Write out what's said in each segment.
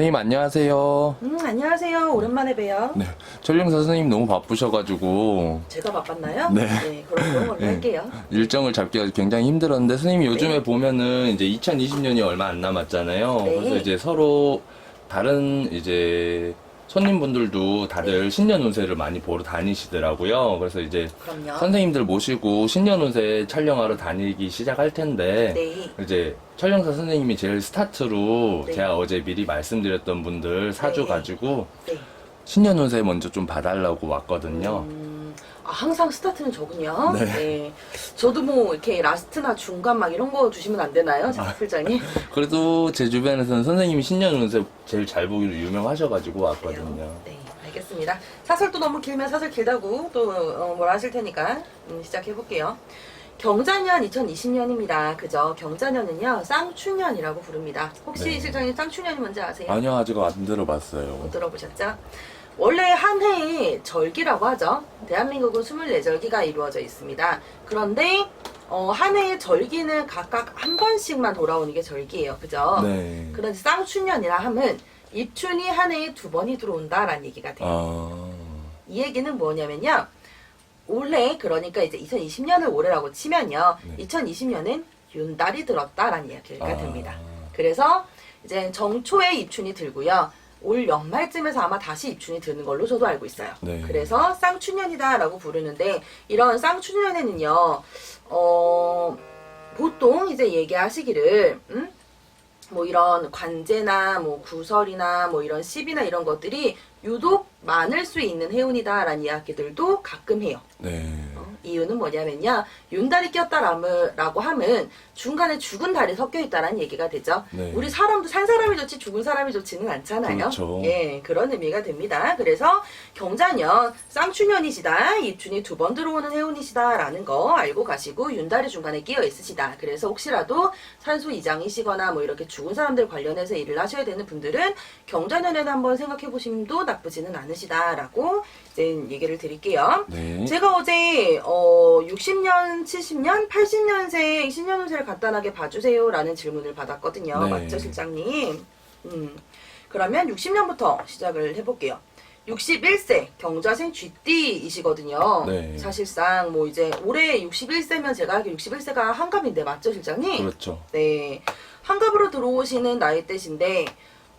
선생님 안녕하세요. 음, 안녕하세요. 오랜만에 봬요. 네, 전령사 선생님 너무 바쁘셔가지고 제가 바빴나요? 네. 그럼 그런 걸로 네. 할게요. 일정을 잡기가 굉장히 힘들었는데 선생님 요즘에 네. 보면은 이제 2020년이 얼마 안 남았잖아요. 네. 그래서 이제 서로 다른 이제 손님분들도 다들 네. 신년 운세를 많이 보러 다니시더라고요. 그래서 이제 그럼요. 선생님들 모시고 신년 운세 촬영하러 다니기 시작할 텐데 네. 이제 촬영사 선생님이 제일 스타트로 네. 제가 어제 미리 말씀드렸던 분들 사주 네. 가지고 네. 신년 운세 먼저 좀 봐달라고 왔거든요. 음, 아, 항상 스타트는 저군요. 네. 저도 뭐 이렇게 라스트나 중간 막 이런 거 주시면 안 되나요, 아. 작필장님? 그래도 제 주변에서는 선생님이 신년 운세 제일 잘 보기로 유명하셔가지고 왔거든요. 네, 알겠습니다. 사설도 너무 길면 사설 길다고 또 어, 뭐라 하실 테니까 음, 시작해 볼게요. 경자년 2020년입니다. 그죠? 경자년은요 쌍춘년이라고 부릅니다. 혹시 네. 실장님 쌍춘년이 뭔지 아세요? 아니요, 아직 안못 들어봤어요. 들어보셨죠? 원래 한 해에 절기라고 하죠. 대한민국은 24절기가 이루어져 있습니다. 그런데 어, 한 해의 절기는 각각 한 번씩만 돌아오는 게 절기예요. 그죠? 네. 그런데 쌍춘년이라 함은 입춘이 한 해에 두 번이 들어온다라는 얘기가 돼요. 아, 이 얘기는 뭐냐면요. 올해 그러니까 이제 2020년을 올해라고 치면요. 네. 2020년은 윤달이 들었다라는 이야기가 아. 됩니다. 그래서 이제 정초에 입춘이 들고요. 올 연말쯤에서 아마 다시 입춘이 드는 걸로 저도 알고 있어요. 네. 그래서 쌍춘년이다라고 부르는데 이런 쌍춘년에는요, 어, 보통 이제 얘기하시기를, 음? 뭐 이런 관제나 뭐 구설이나 뭐 이런 시비나 이런 것들이 유독 많을 수 있는 해운이다라는 이야기들도 가끔 해요. 네. 어, 이유는 뭐냐면요. 윤달이 꼈다라고 하면 중간에 죽은 달이 섞여 있다라는 얘기가 되죠. 네. 우리 사람도 산 사람이 좋지 죽은 사람이 좋지는 않잖아요. 그렇죠. 예, 그런 의미가 됩니다. 그래서 경자년 쌍춘년이시다. 입춘이 두 번 들어오는 해운이시다라는 거 알고 가시고 윤달이 중간에 끼어 있으시다. 그래서 혹시라도 산소 이장이시거나 뭐 이렇게 죽은 사람들 관련해서 일을 하셔야 되는 분들은 경자년에는 한번 생각해 보심도 나쁘지는 않으시다라고 이제 얘기를 드릴게요. 네. 제가 어제 어 60년, 70년, 80년생 신년운세를 간단하게 봐주세요라는 질문을 받았거든요. 네. 맞죠, 실장님? 음. 그러면 60년부터 시작을 해볼게요. 61세 경자생 쥐띠이시거든요. 네. 사실상 뭐 이제 올해 61세면 제가 알기로 61세가 한갑인데 맞죠, 실장님? 그렇죠. 네. 한갑으로 들어오시는 나이대신데,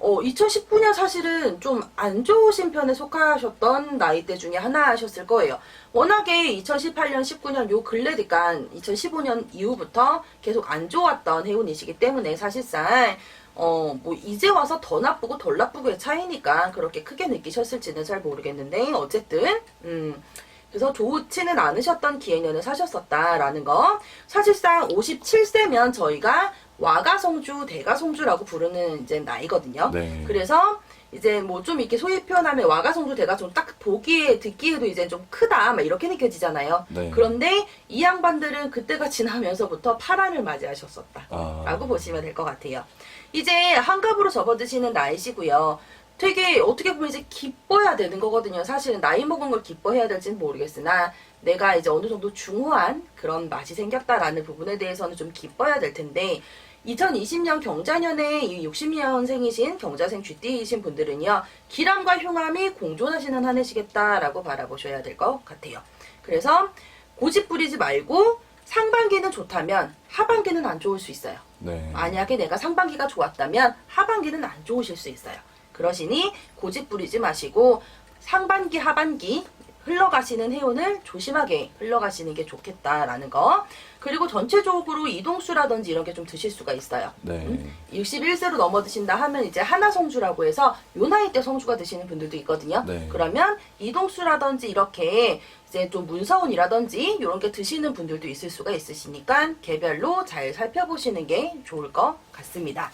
어, 2019년 사실은 좀 안 좋으신 편에 속하셨던 나이대 중에 하나셨을 거예요. 워낙에 2018년, 19년 요 근래니까 2015년 이후부터 계속 안 좋았던 해운이시기 때문에 사실상 어, 뭐, 이제 와서 더 나쁘고 덜 나쁘고의 차이니까 그렇게 크게 느끼셨을지는 잘 모르겠는데, 어쨌든, 음, 그래서 좋지는 않으셨던 기해년을 사셨었다라는 거. 사실상 57세면 저희가 와가성주, 대가성주라고 부르는 이제 나이거든요. 네. 그래서 이제 뭐 좀 이렇게 소위 표현하면 와가성주, 대가성주 딱 보기에, 듣기에도 이제 좀 크다, 막 이렇게 느껴지잖아요. 네. 그런데 이 양반들은 그때가 지나면서부터 파란을 맞이하셨었다. 아. 라고 보시면 될 것 같아요. 이제 한갑으로 접어드시는 나이시고요. 되게 어떻게 보면 이제 기뻐야 되는 거거든요. 사실은 나이 먹은 걸 기뻐해야 될지는 모르겠으나 내가 이제 어느 정도 중후한 그런 맛이 생겼다라는 부분에 대해서는 좀 기뻐야 될 텐데 2020년 경자년에 이 60년생이신 경자생 쥐띠이신 분들은요. 기람과 흉함이 공존하시는 한 해시겠다라고 바라보셔야 될 것 같아요. 그래서 고집 부리지 말고 상반기는 좋다면 하반기는 안 좋을 수 있어요. 네. 만약에 내가 상반기가 좋았다면 하반기는 안 좋으실 수 있어요. 그러시니 고집 부리지 마시고 상반기, 하반기 흘러가시는 해운을 조심하게 흘러가시는 게 좋겠다라는 거. 그리고 전체적으로 이동수라든지 이런 게 좀 드실 수가 있어요. 네. 61세로 넘어 드신다 하면 이제 하나 성주라고 해서 요 나이 때 성주가 드시는 분들도 있거든요. 네. 그러면 이동수라든지 이렇게 이제 좀 문서운이라든지 이런 게 드시는 분들도 있을 수가 있으시니까 개별로 잘 살펴보시는 게 좋을 것 같습니다.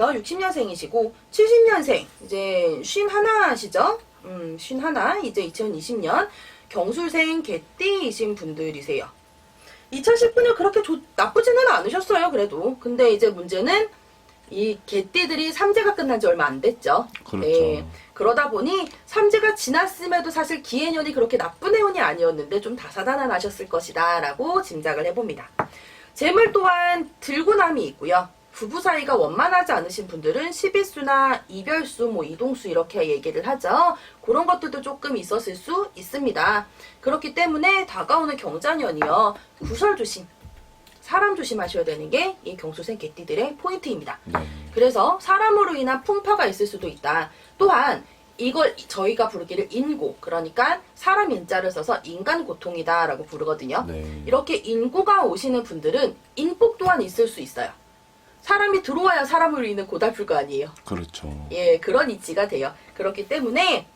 그래서 60년생이시고 70년생 이제 쉰 하나시죠? 음, 쉰 하나 이제 2020년 경술생 개띠이신 분들이세요. 2019년 그렇게 좋, 나쁘지는 않으셨어요, 그래도. 근데 이제 문제는 이 개띠들이 삼재가 끝난 지 얼마 안 됐죠. 그렇죠. 그러다 보니 삼재가 지났음에도 사실 기해년이 그렇게 나쁜 해운이 아니었는데 좀 다사다난하셨을 것이다 라고 짐작을 해봅니다. 재물 또한 들고 남이 있고요. 부부 사이가 원만하지 않으신 분들은 십일수나 이별수, 뭐 이동수 이렇게 얘기를 하죠. 그런 것들도 조금 있었을 수 있습니다. 그렇기 때문에 다가오는 경자년이요. 구설 조심, 사람 조심하셔야 되는 게 이 경수생 개띠들의 포인트입니다. 네. 그래서 사람으로 인한 풍파가 있을 수도 있다. 또한 이걸 저희가 부르기를 인고, 그러니까 사람 인자를 써서 인간 고통이다라고 부르거든요. 네. 이렇게 인구가 오시는 분들은 인복 또한 있을 수 있어요. 사람이 들어와야 사람으로 인해 고달플 거 아니에요. 그렇죠. 예, 그런 이치가 돼요. 그렇기 때문에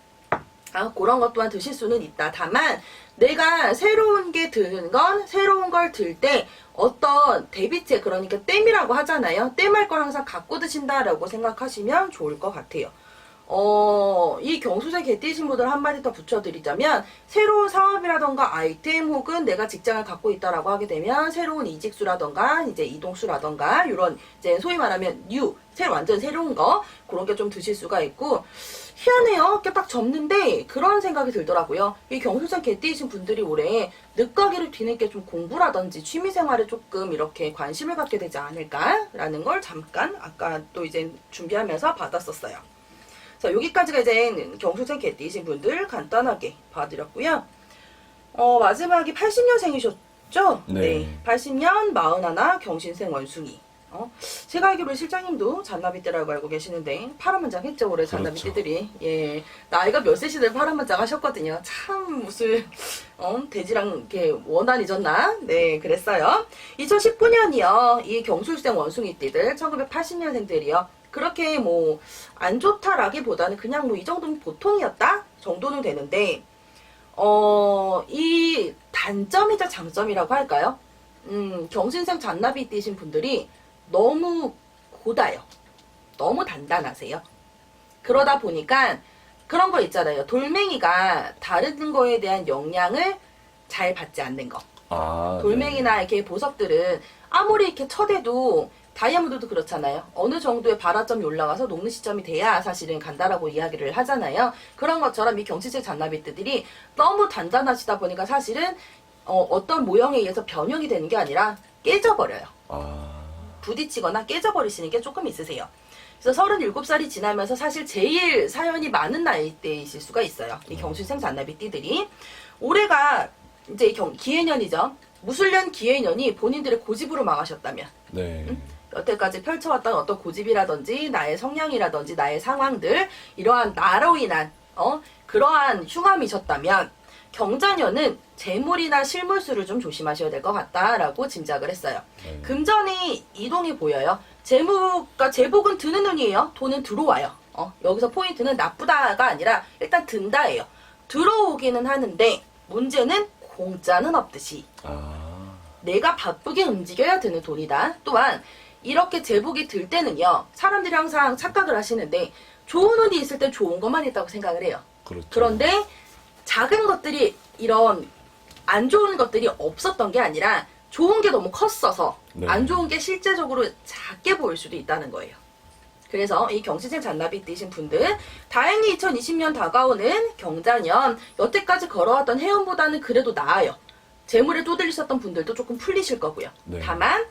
아, 그런 것 또한 드실 수는 있다. 다만 내가 새로운 게 드는 건 새로운 걸 들 때 어떤 대비체 그러니까 땜이라고 하잖아요. 땜할 걸 항상 갖고 드신다라고 생각하시면 좋을 것 같아요. 어, 이 경수세 개띠신 분들 한마디 더 붙여드리자면, 새로운 사업이라던가 아이템 혹은 내가 직장을 갖고 있다라고 하게 되면, 새로운 이직수라던가, 이제 이동수라던가, 이런, 이제 소위 말하면 뉴, 새, 완전 새로운 거, 그런 게 좀 드실 수가 있고, 희한해요. 이렇게 딱 접는데, 그런 생각이 들더라고요. 이 경수세 개띠이신 분들이 올해 늦가기를 뒤늦게 좀 공부라든지 취미생활에 조금 이렇게 관심을 갖게 되지 않을까라는 걸 잠깐, 아까 또 이제 준비하면서 받았었어요. 자, 여기까지가 이제 경수생 개띠이신 분들 간단하게 봐드렸고요. 어, 마지막이 80년생이셨죠? 네. 80년, 41, 경신생 원숭이. 어, 제가 알기로 실장님도 잔나비 때라고 알고 계시는데, 파란만장 했죠, 올해 잔나비 그렇죠. 때들이. 예. 나이가 몇 세시들 파란만장 하셨거든요. 참, 무슨, 어, 돼지랑 이렇게 원한이 졌나? 네, 그랬어요. 2019년이요. 이 경술생 원숭이띠들, 1980년생들이요. 그렇게 뭐, 안 좋다라기보다는 그냥 뭐 이 정도면 보통이었다? 정도는 되는데, 어, 이 단점이자 장점이라고 할까요? 음, 경신생 잔나비 띠신 분들이 너무 고다요. 너무 단단하세요. 그러다 보니까 그런 거 있잖아요. 돌멩이가 다른 거에 대한 영향을 잘 받지 않는 거. 아, 돌멩이나 이렇게 보석들은 아무리 이렇게 쳐대도 다이아몬드도 그렇잖아요. 어느 정도의 발화점이 올라가서 녹는 시점이 돼야 사실은 간다라고 이야기를 하잖아요. 그런 것처럼 이 경치색 잔나비트들이 너무 단단하시다 보니까 사실은 어, 떤 모형에 의해서 변형이 되는 게 아니라 깨져버려요. 네. 아, 부딪히거나 깨져버리시는 게 조금 있으세요. 그래서 37살이 지나면서 사실 제일 사연이 많은 나이대이실 수가 있어요. 이 경수생 잔나비띠들이. 올해가 이제 경, 기해년이죠. 무술년 기해년이 본인들의 고집으로 망하셨다면 네. 여태까지 펼쳐왔던 어떤 고집이라든지 나의 성향이라든지 나의 상황들 이러한 나로 인한 어 그러한 흉함이셨다면 경자년은 재물이나 실물수를 좀 조심하셔야 될 것 같다라고 짐작을 했어요. 네. 금전이 이동이 보여요. 재무가 제복은 드는 운이에요. 돈은 들어와요. 어, 여기서 포인트는 나쁘다가 아니라 일단 든다예요. 들어오기는 하는데 문제는 공짜는 없듯이 아, 내가 바쁘게 움직여야 드는 돈이다. 또한 이렇게 제복이 들 때는요. 사람들이 항상 착각을 하시는데 좋은 운이 있을 때 좋은 것만 있다고 생각을 해요. 그렇죠. 그런데 작은 것들이 이런 안 좋은 것들이 없었던 게 아니라 좋은 게 너무 컸어서 네. 안 좋은 게 실제적으로 작게 보일 수도 있다는 거예요. 그래서 이 경시생 잔나비 띠신 분들 다행히 2020년 다가오는 경자년 여태까지 걸어왔던 해운보다는 그래도 나아요. 재물에 또들리셨던 분들도 조금 풀리실 거고요. 네. 다만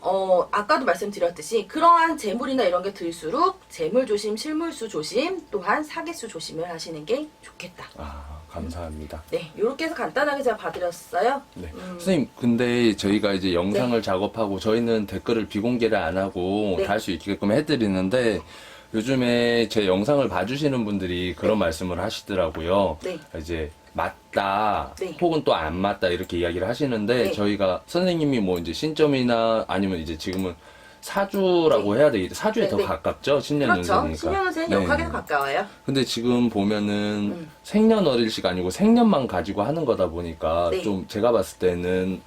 어, 아까도 말씀드렸듯이 그러한 재물이나 이런 게 들수록 재물 조심, 실물수 조심, 또한 사기수 조심을 하시는 게 좋겠다. 아, 감사합니다. 네, 이렇게 해서 간단하게 제가 봐드렸어요. 네. 음. 선생님, 근데 저희가 이제 영상을 작업하고 저희는 댓글을 비공개를 안 하고 네. 다 할 수 있게끔 해드리는데 요즘에 제 영상을 봐주시는 분들이 그런 말씀을 하시더라고요. 네. 이제 맞다, 네. 혹은 또 안 맞다 이렇게 이야기를 하시는데 네. 저희가 선생님이 뭐 이제 신점이나 아니면 이제 지금은 사주라고 해야 되겠죠. 사주에 네, 더 네. 가깝죠. 신년 그렇죠. 운세니까. 신년운세는 네. 역학에 더 가까워요. 근데 지금 보면은 음. 생년월일시가 아니고 생년만 가지고 하는 거다 보니까 네. 좀 제가 봤을 때는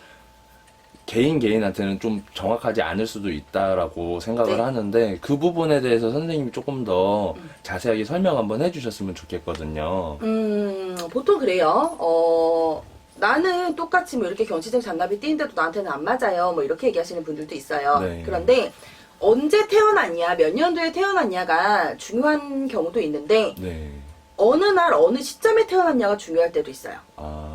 개인 개인한테는 좀 정확하지 않을 수도 있다라고 생각을 네. 하는데 그 부분에 대해서 선생님이 조금 더 음. 자세하게 설명 한번 해주셨으면 좋겠거든요. 음, 보통 그래요. 어, 나는 똑같이 뭐 이렇게 경시생 잔나비 띠인데도 나한테는 안 맞아요. 뭐 이렇게 얘기하시는 분들도 있어요. 네. 그런데 언제 태어났냐, 몇 년도에 태어났냐가 중요한 경우도 있는데 네. 어느 날 어느 시점에 태어났냐가 중요할 때도 있어요. 아,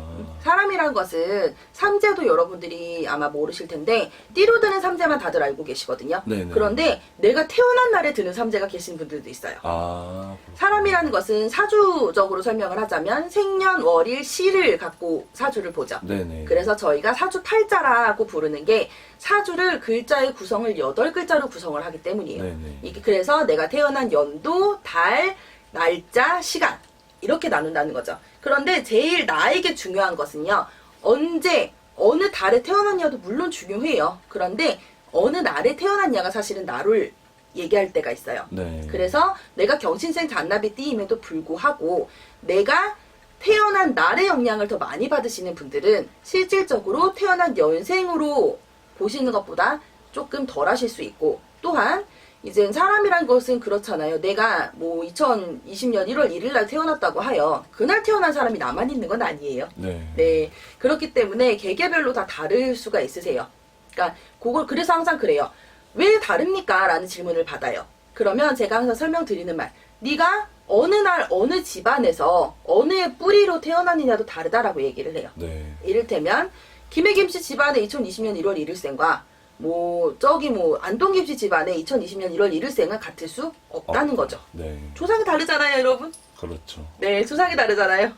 사람이란 것은 삼재도 여러분들이 아마 모르실 텐데 띠로 드는 삼재만 다들 알고 계시거든요. 네네. 그런데 내가 태어난 날에 드는 삼재가 계신 분들도 있어요. 아, 사람이라는 것은 사주적으로 설명을 하자면 생년 월일 시를 갖고 사주를 보죠. 네네. 그래서 저희가 사주 팔자라고 부르는 게 사주를 글자의 구성을 여덟 글자로 구성을 하기 때문이에요. 네네. 이게 그래서 내가 태어난 연도, 달, 날짜, 시간 이렇게 나눈다는 거죠. 그런데 제일 나에게 중요한 것은요. 언제 어느 달에 태어났냐도 물론 중요해요. 그런데 어느 날에 태어났냐가 사실은 나를 얘기할 때가 있어요. 네. 그래서 내가 경신생 잔나비 띠임에도 불구하고 내가 태어난 날의 영향을 더 많이 받으시는 분들은 실질적으로 태어난 연생으로 보시는 것보다 조금 덜 하실 수 있고 또한 이제 사람이란 것은 그렇잖아요. 내가 뭐 2020년 1월 1일 날 태어났다고 하여 그날 태어난 사람이 나만 있는 건 아니에요. 네. 네. 그렇기 때문에 개개별로 다 다를 수가 있으세요. 그러니까 그걸 그래서 항상 그래요. 왜 다릅니까? 라는 질문을 받아요. 그러면 제가 항상 설명드리는 말. 네가 어느 날 어느 집안에서 어느 뿌리로 태어났느냐도 다르다라고 얘기를 해요. 네. 이를테면 김혜김 씨 집안의 2020년 1월 1일생과 뭐 저기 뭐 안동김 씨 집안의 2020년 1월 1일생은 같을 수 없다는 어. 거죠. 네. 조상이 다르잖아요, 여러분. 그렇죠. 네, 조상이 다르잖아요.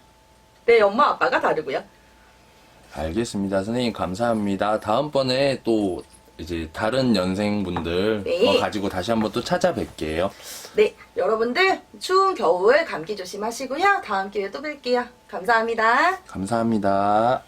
네, 엄마 아빠가 다르고요. 알겠습니다. 선생님 감사합니다. 다음번에 또 이제 다른 연생분들 네. 어, 가지고 다시 한번 또 찾아뵐게요. 네, 여러분들 추운 겨울 감기 조심하시고요. 다음 기회에 또 뵐게요. 감사합니다. 감사합니다.